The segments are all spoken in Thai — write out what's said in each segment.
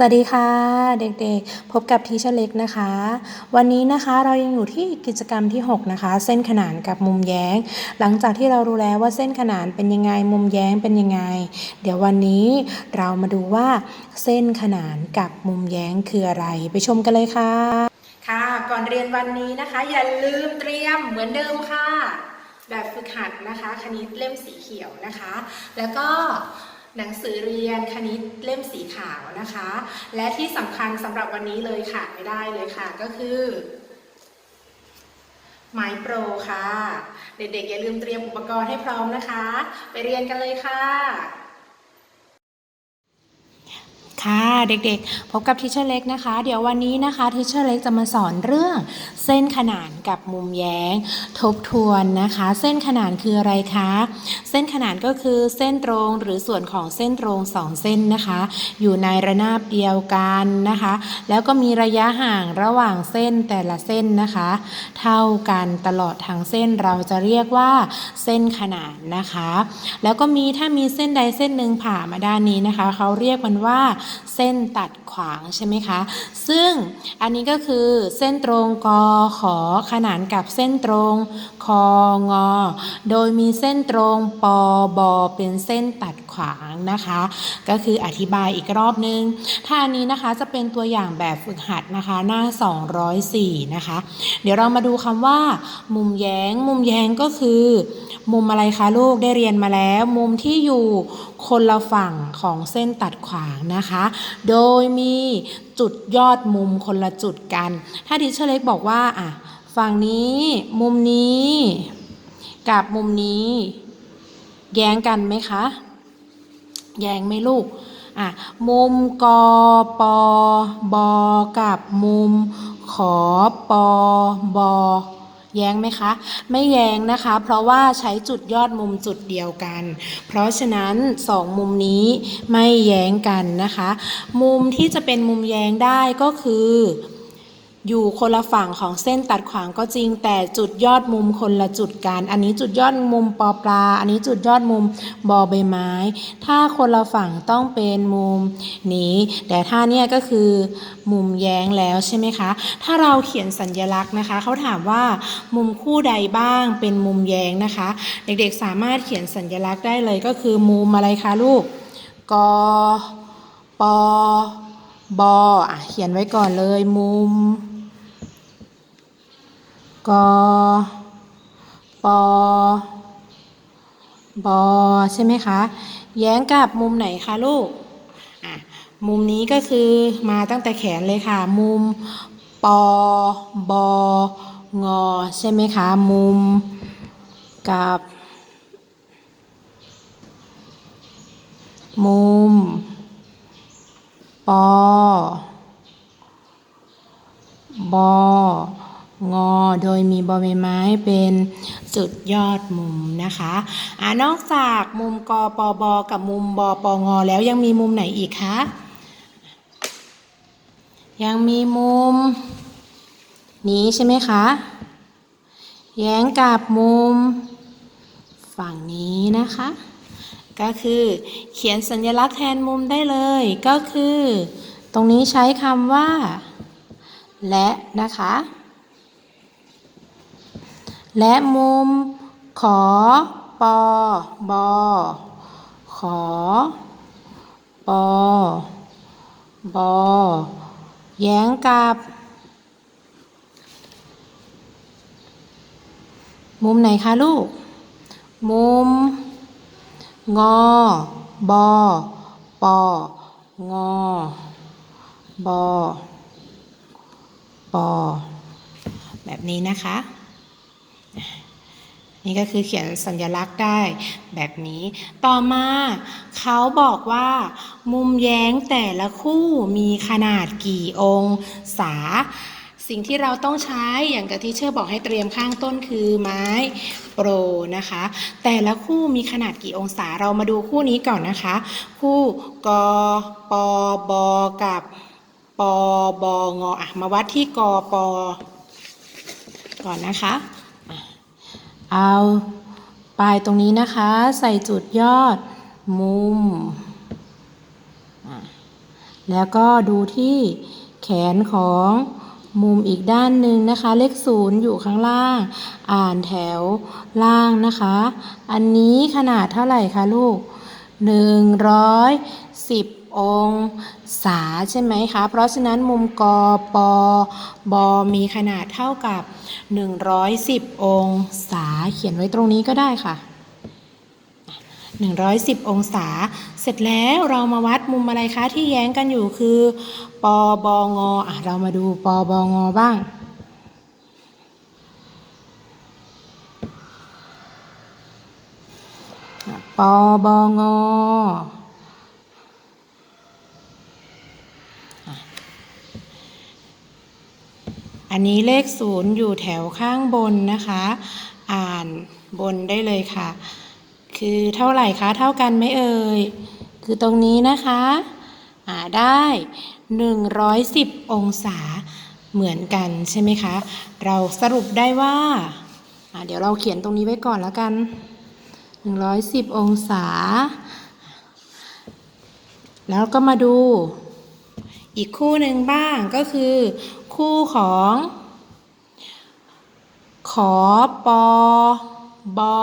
สวัสดีค่ะ เด็กๆ พบกับทีเชเล็กนะคะ วันนี้นะคะเรายังอยู่ที่กิจกรรมที่ 6 นะคะ เส้นขนานกับมุมแย้ง หลังจากที่เรารู้แล้วว่าเส้นขนานเป็นยังไงมุมแย้งเป็นยังไง เดี๋ยววันนี้เรามาดูว่า เส้นขนานกับมุมแย้งคืออะไร ไปชมกันเลยค่ะ ค่ะ ก่อนเรียนวันนี้นะคะ อย่าลืมเตรียมเหมือนเดิมค่ะ แบบฝึกหัดนะคะ คณิตเล่มสีเขียวนะคะ แล้วก็ หนังสือเรียนคณิตเล่มสีขาวนะคะ และที่สำคัญสำหรับวันนี้เลยค่ะไม่ได้เลยค่ะก็คือ ไม้โปรค่ะ เด็กๆอย่าลืมเตรียมอุปกรณ์ให้พร้อมนะคะ ไปเรียนกันเลยค่ะ ค่ะเด็กๆ พบกับทิเชอร์เล็กนะคะ เดี๋ยววันนี้นะคะทิเชอร์เล็กจะมาสอนเรื่องเส้นขนานกับมุมแย้ง ทบทวนนะคะ เส้นขนานคืออะไรคะ เส้นขนานก็คือเส้นตรงหรือส่วนของเส้นตรงสองเส้นนะคะ อยู่ในระนาบเดียวกันนะคะ แล้วก็มีระยะห่างระหว่างเส้นแต่ละเส้นนะคะ เท่ากันตลอดทั้งเส้นเราจะเรียกว่าเส้นขนานนะคะ แล้วก็มีถ้ามีเส้นใดเส้นหนึ่งผ่ามาด้านนี้นะคะเขาเรียกมันว่าเส้นตัดขวางใช่ไหมคะ ซึ่งอันนี้ก็คือเส้นตรงกอขอขนานกับเส้นตรงคองอ โดยมีเส้นตรงปอบอเป็นเส้นตัดขวางนะคะ ก็คืออธิบายอีกรอบนึง ถ้าอันนี้นะคะจะเป็นตัวอย่างแบบฝึกหัดนะคะหน้า 204 นะคะ เดี๋ยวเรามาดูคำว่า มุมแย้ง มุมแย้งก็คือ มุมอะไรคะลูกได้เรียนมาแล้ว มุมที่อยู่คนละฝั่งของเส้นตัดขวางนะคะโดยมีจุดยอดมุมคนละจุดกัน ถ้าดิเชอร์เล็กบอกว่าอะฝั่งนี้มุมนี้ กับมุมนี้ แย้งกันไหมคะ แย้งไหมลูกอะมุมกอปอบอกับมุมขอปอบอ แย้งไหมคะ ไม่แย้งนะคะ เพราะว่าใช้จุดยอดมุมจุดเดียวกัน เพราะฉะนั้นสองมุมนี้ไม่แย้งกันนะคะ มุมที่จะเป็นมุมแย้งได้ก็คือ อยู่คนละฝั่งของเส้นตัดขวางก็จริง แต่จุดยอดมุมคนละจุดกัน อันนี้จุดยอดมุมปอปลา อันนี้จุดยอดมุมบอใบไม้ ถ้าคนละฝั่งต้องเป็นมุมนี้ แต่ถ้าเนี่ยก็คือมุมแย้งแล้วใช่ไหมคะ ถ้าเราเขียนสัญญลักษณ์นะคะ เขาถามว่ามุมคู่ใดบ้างเป็นมุมแย้งนะคะ เด็กๆสามารถเขียนสัญญลักษณ์ได้เลยก็คือมุมอะไรคะลูกกอปอ บอเขียนไว้ก่อนเลยมุมกปบอ ใช่ไหมคะ แย้งกับมุมไหนคะลูก มุมนี้ก็คือมาตั้งแต่แขนเลยค่ะ มุมปบงอ ใช่ไหมคะ มุมกับ มุม ปบงอ โดยมีบอใบไม้เป็นจุดยอดมุมนะคะอ่านอกจากมุมกปบกับมุมบปงแล้วยังมีมุมไหนอีกคะ ยังมีมุม นี้ใช่ไหมคะ แย้งกับมุม ฝั่งนี้นะคะ ก็คือเขียนสัญลักษณ์แทนมุมได้เลย ก็คือ ตรงนี้ใช้คำว่า และนะคะ และมุม ขอปอบอขอปอบอแย้งกับ มุมไหนคะลูก มุม งอบอปองอบอปอแบบนี้นะคะ นี่ก็คือเขียนสัญลักษณ์ได้แบบนี้ ต่อมาเขาบอกว่า มุมแย้งแต่ละคู่มีขนาดกี่องศา สิ่งที่เราต้องใช้อย่างกับที่เชอร์บอกให้เตรียมข้างต้นคือไม้โปรนะคะ แต่ละคู่มีขนาดกี่องศาเรามาดูคู่นี้ก่อนนะคะ คู่กปบกับปบงอะมาวัดที่กปก่อนนะคะ เอาปลายตรงนี้นะคะ ใส่จุดยอดมุม แล้วก็ดูที่แขนของ มุมอีกด้านหนึ่งนะคะ เลขศูนย์อยู่ข้างล่าง อ่านแถวล่างนะคะ อันนี้ขนาดเท่าไหร่คะลูก 110 องศาใช่ไหมคะ เพราะฉะนั้นมุมกปบมีขนาดเท่ากับ 110 องศา เขียนไว้ตรงนี้ก็ได้ค่ะ 110 องศา เสร็จแล้วเรามาวัดมุมอะไรคะที่แย้งกันอยู่คือปบงอะเรามาดูปบงบ้างปบงอะอันนี้เลขศูนย์อยู่แถวข้างบนนะคะ อ่านบนได้เลยค่ะ คือเท่าไหร่คะเท่ากันไหมเอ่ย คือตรงนี้นะคะอ่าได้ 110 องศาเหมือนกันใช่ไหมคะ เราสรุปได้ว่าอ่า เดี๋ยวเราเขียนตรงนี้ไว้ก่อนแล้วกัน 110 องศา แล้วก็มาดูอีกคู่หนึ่งบ้างก็คือ คู่ของ ขอปอ บอ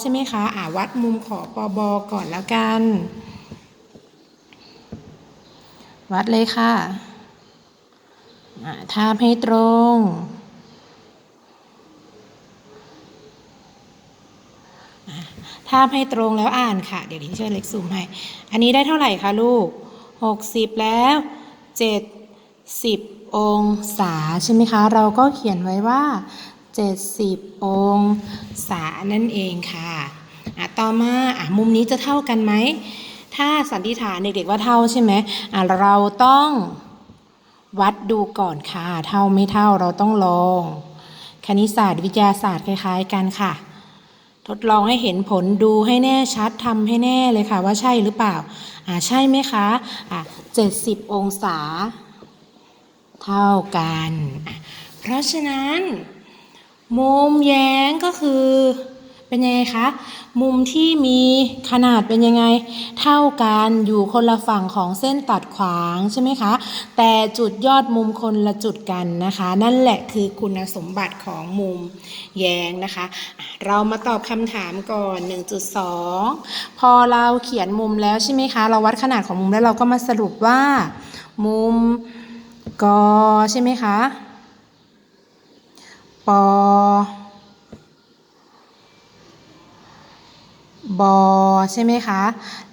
ใช่ไหมคะ อ่าวัดมุมขอปอบอก่อนแล้วกัน วัดเลยค่ะทาบให้ตรง ทาบให้ตรงแล้วอ่านค่ะ เดี๋ยวที่เชิญเล็กซูมให้ อันนี้ได้เท่าไหร่คะลูก 60 แล้ว70องศาใช่ไหมคะ เราก็เขียนไว้ว่า 70 องศานั่นเองค่ะอะต่อมาอะมุมนี้จะเท่ากันไหม ถ้าสันนิษฐานเด็กๆว่าเท่าใช่ไหมอะเราต้องวัดดูก่อนค่ะ เท่าไม่เท่าเราต้องลองคณิตศาสตร์วิทยาศาสตร์คล้ายๆกันค่ะ ทดลองให้เห็นผลดูให้แน่ชัดทำให้แน่เลยค่ะ ว่าใช่หรือเปล่าอ่าใช่ไหมคะอะ70องศา เท่ากัน เพราะฉะนั้น มุมแย้งก็คือเป็นยังไงคะ มุมที่มีขนาดเป็นยังไง เท่ากันอยู่คนละฝั่งของเส้นตัดขวางใช่ไหมคะ แต่จุดยอดมุมคนละจุดกันนะคะ นั่นแหละคือคุณสมบัติของมุมแย้งนะคะ เรามาตอบคำถามก่อน 1.2 พอเราเขียนมุมแล้วใช่ไหมคะ เราวัดขนาดของมุมแล้วเราก็มาสรุปว่า มุมกอใช่ไหมคะ ปบอใช่ไหมคะ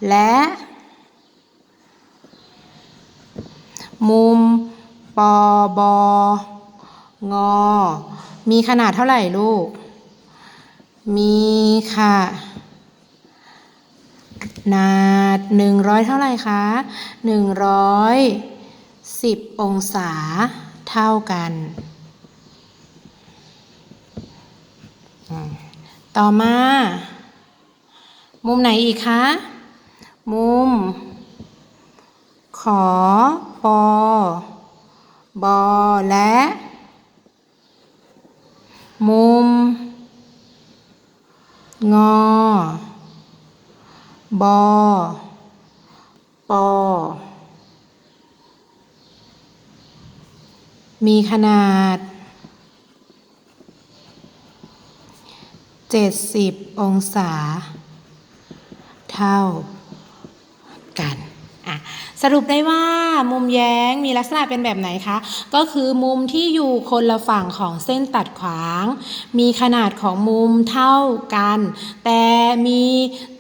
และ มุมปบงอ มีขนาดเท่าไหร่ลูก มีค่ะนาดหนึ่งร้อยเท่าไหร่คะหนึ่งร้อยสิบองศาเท่ากัน อืม ต่อมา มุมไหนอีกคะ มุม ขอปอบอและ มุม งอบอปอมีขนาด 70 องศา เท่า สรุปได้ว่ามุมแย้งมีลักษณะเป็นแบบไหนคะ ก็คือมุมที่อยู่คนละฝั่งของเส้นตัดขวาง มีขนาดของมุมเท่ากัน แต่มี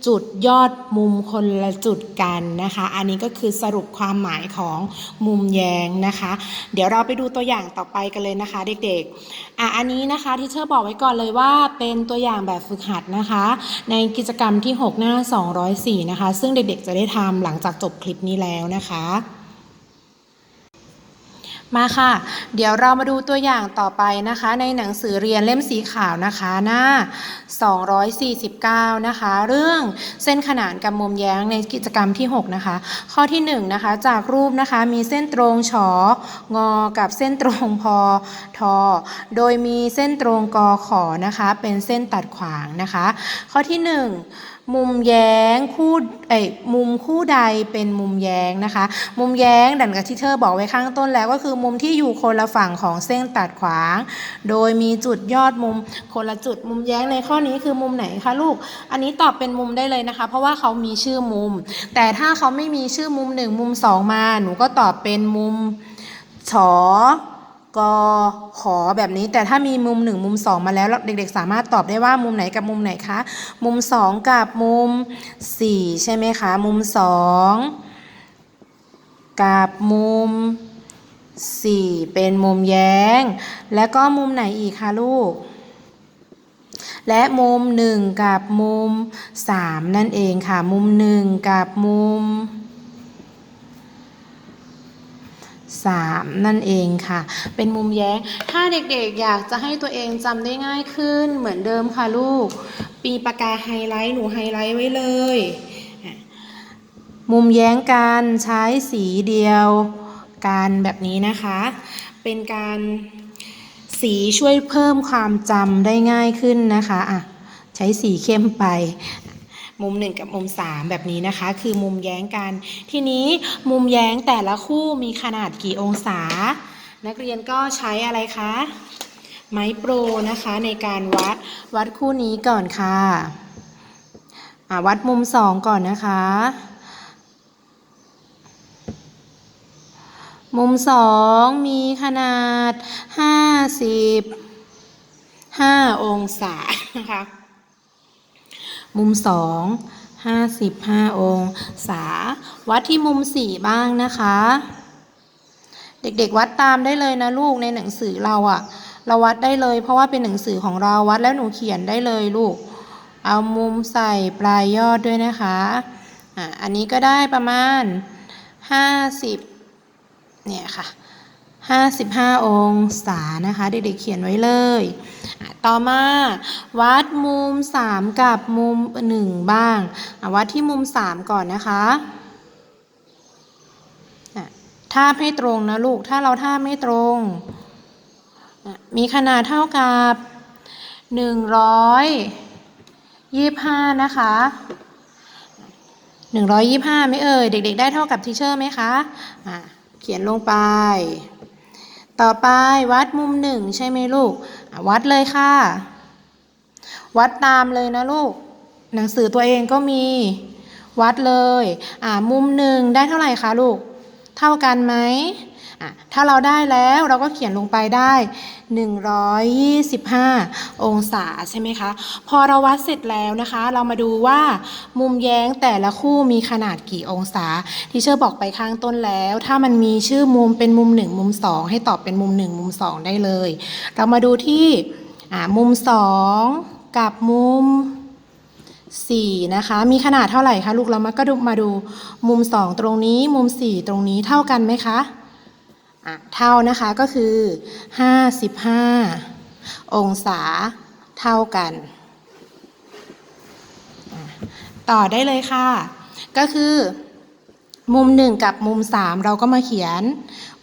จุดยอดมุมคนละจุดกันนะคะ อันนี้ก็คือสรุปความหมายของมุมแย้งนะคะ เดี๋ยวเราไปดูตัวอย่างต่อไปกันเลยนะคะ เด็กๆ อะอันนี้นะคะที่เชอร์บอกไว้ก่อนเลยว่าเป็นตัวอย่างแบบฝึกหัดนะคะ ในกิจกรรมที่ 6 หน้า 204 นะคะ ซึ่งเด็กๆจะได้ทำหลังจากจบคลิปนี้แล้วนะคะ มาค่ะ เดี๋ยวเรามาดูตัวอย่างต่อไปนะคะ ในหนังสือเรียนเล่มสีขาวนะคะหน้า 249 นะคะ เรื่องเส้นขนานกับมุมแย้งในกิจกรรมที่ 6 นะคะ ข้อที่ 1 นะคะจากรูปนะคะมีเส้นตรงฉองอกับเส้นตรงพอทอโดยมีเส้นตรงกอขอนะคะ เป็นเส้นตัดขวางนะคะ ข้อที่ 1 มุมแย้งคู่เอ้มุมคู่ใดเป็นมุมแย้งนะคะ มุมแย้งดังกับที่เธอบอกไว้ข้างต้นแล้วก็คือมุมที่อยู่คนละฝั่งของเส้นตัดขวาง โดยมีจุดยอดมุมคนละจุดมุมแย้งในข้อนี้คือมุมไหนคะลูก อันนี้ตอบเป็นมุมได้เลยนะคะ เพราะว่าเขามีชื่อมุม แต่ถ้าเขาไม่มีชื่อมุมหนึ่งมุมสองมาหนูก็ตอบเป็นมุมฉอ กอขอแบบนี้แต่ถ้ามีมุมหนึ่งมุมสองมาแล้วเด็กๆ สามารถตอบได้ว่ามุมไหนกับมุมไหนคะ มุมสองกับมุมสี่ใช่ไหมคะ มุมสองกับมุมสี่เป็นมุมแย้ง แล้วก็มุมไหนอีกคะลูก และมุมหนึ่งกับมุมสามนั่นเองค่ะ มุมหนึ่งกับมุมามนั่นเองค่ะ เป็นมุมแย้ง ถ้าเด็กๆ อยากจะให้ตัวเองจำได้ง่ายขึ้นเหมือนเดิมค่ะลูก ปีปากกาไฮไลท์หนูไฮไลท์ไว้เลย มุมแย้งกันใช้สีเดียวกันแบบนี้นะคะ เป็นการสีช่วยเพิ่มความจำได้ง่ายขึ้นนะคะอะใช้สีเข้มไป มุมหนึ่งกับมุมสามแบบนี้นะคะ คือมุมแย้งกัน ทีนี้มุมแย้งแต่ละคู่มีขนาดกี่องศา นักเรียนก็ใช้อะไรคะ ไม้โปรนะคะในการวัดวัดคู่นี้ก่อนค่ะอะวัดมุมสองก่อนนะคะ มุมสองมีขนาด55องศานะคะ มุมสอง55องศา วัดที่มุมสี่บ้างนะคะ เด็กๆวัดตามได้เลยนะลูกในหนังสือเราอะเราวัดได้เลย เพราะว่าเป็นหนังสือของเราวัดแล้วหนูเขียนได้เลยลูก เอามุมใส่ปลายยอดด้วยนะคะอะอันนี้ก็ได้ประมาณ50เนี่ยค่ะ 55 องศานะคะ เด็กๆเขียนไว้เลย ต่อมาวัดมุม 3 กับมุม 1 บ้างวัดที่มุม 3 ก่อนนะคะอะทาบให้ตรงนะลูก ถ้าเราทาบไม่ตรง มีขนาดเท่ากับ125 นะคะ125ไม่เอ่ย เด็ก ๆ ได้เท่ากับทีเชอร์ไหมคะะเขียนลงไป ต่อไปวัดมุมหนึ่งใช่ไหมลูก วัดเลยค่ะ วัดตามเลยนะลูก หนังสือตัวเองก็มีวัดเลย อ่ามุมหนึ่งได้เท่าไหร่คะลูก เท่ากันไหม อะถ้าเราได้แล้วเราก็เขียนลงไปได้ 125 องศาใช่ไหมคะ พอเราวัดเสร็จแล้วนะคะ เรามาดูว่ามุมแย้งแต่ละคู่มีขนาดกี่องศาที่เชอร์บอกไปข้างต้นแล้ว ถ้ามันมีชื่อมุมเป็นมุม 1 มุม 2 ให้ตอบเป็นมุม 1 มุม 2 ได้เลย เรามาดูที่มุม 2 กับมุม4นะคะ มีขนาดเท่าไหร่คะลูกเรามาก็ดูมาดูมุม 2 ตรงนี้มุม 4 ตรงนี้เท่ากันไหมคะ เท่านะคะก็คือ 55 องศาเท่ากัน ต่อได้เลยค่ะ ก็คือ มุม 1 กับมุม 3 เราก็มาเขียน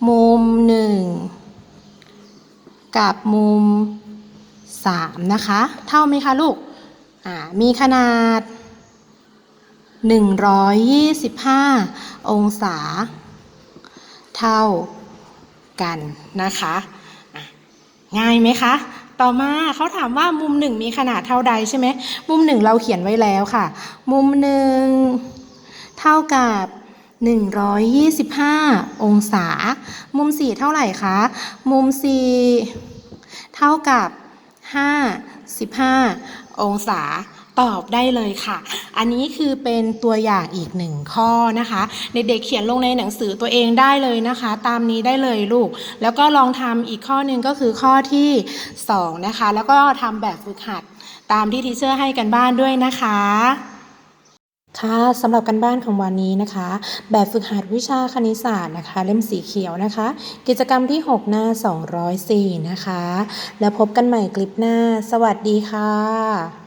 มุม 1 กับมุม 3 นะคะ เท่าไหมคะลูกมีขนาด 125 องศา เท่า กันนะคะง่ายไหมคะ ต่อมาเขาถามว่ามุมหนึ่งมีขนาดเท่าใดใช่ไหม มุมหนึ่งเราเขียนไว้แล้วค่ะ มุมหนึ่งเท่ากับ 125 องศา มุมสี่เท่าไหร่คะ มุมสี่เท่ากับ 55 องศา ตอบได้เลยค่ะ อันนี้คือเป็นตัวอย่างอีกหนึ่งข้อนะคะเด็กๆเขียนลงในหนังสือตัวเองได้เลยนะคะ ตามนี้ได้เลยลูก แล้วก็ลองทำอีกข้อหนึ่งก็คือข้อที่ 2 นะคะ แล้วก็ทำแบบฝึกหัดตามที่ทีเชอร์ให้กันบ้านด้วยนะคะค่ะสำหรับกันบ้านของวันนี้นะคะ แบบฝึกหัดวิชาคณิตศาสตร์นะคะ เล่มสีเขียวนะคะ กิจกรรมที่ 6 หน้า 204 นะคะ แล้วพบกันใหม่คลิปหน้า สวัสดีค่ะ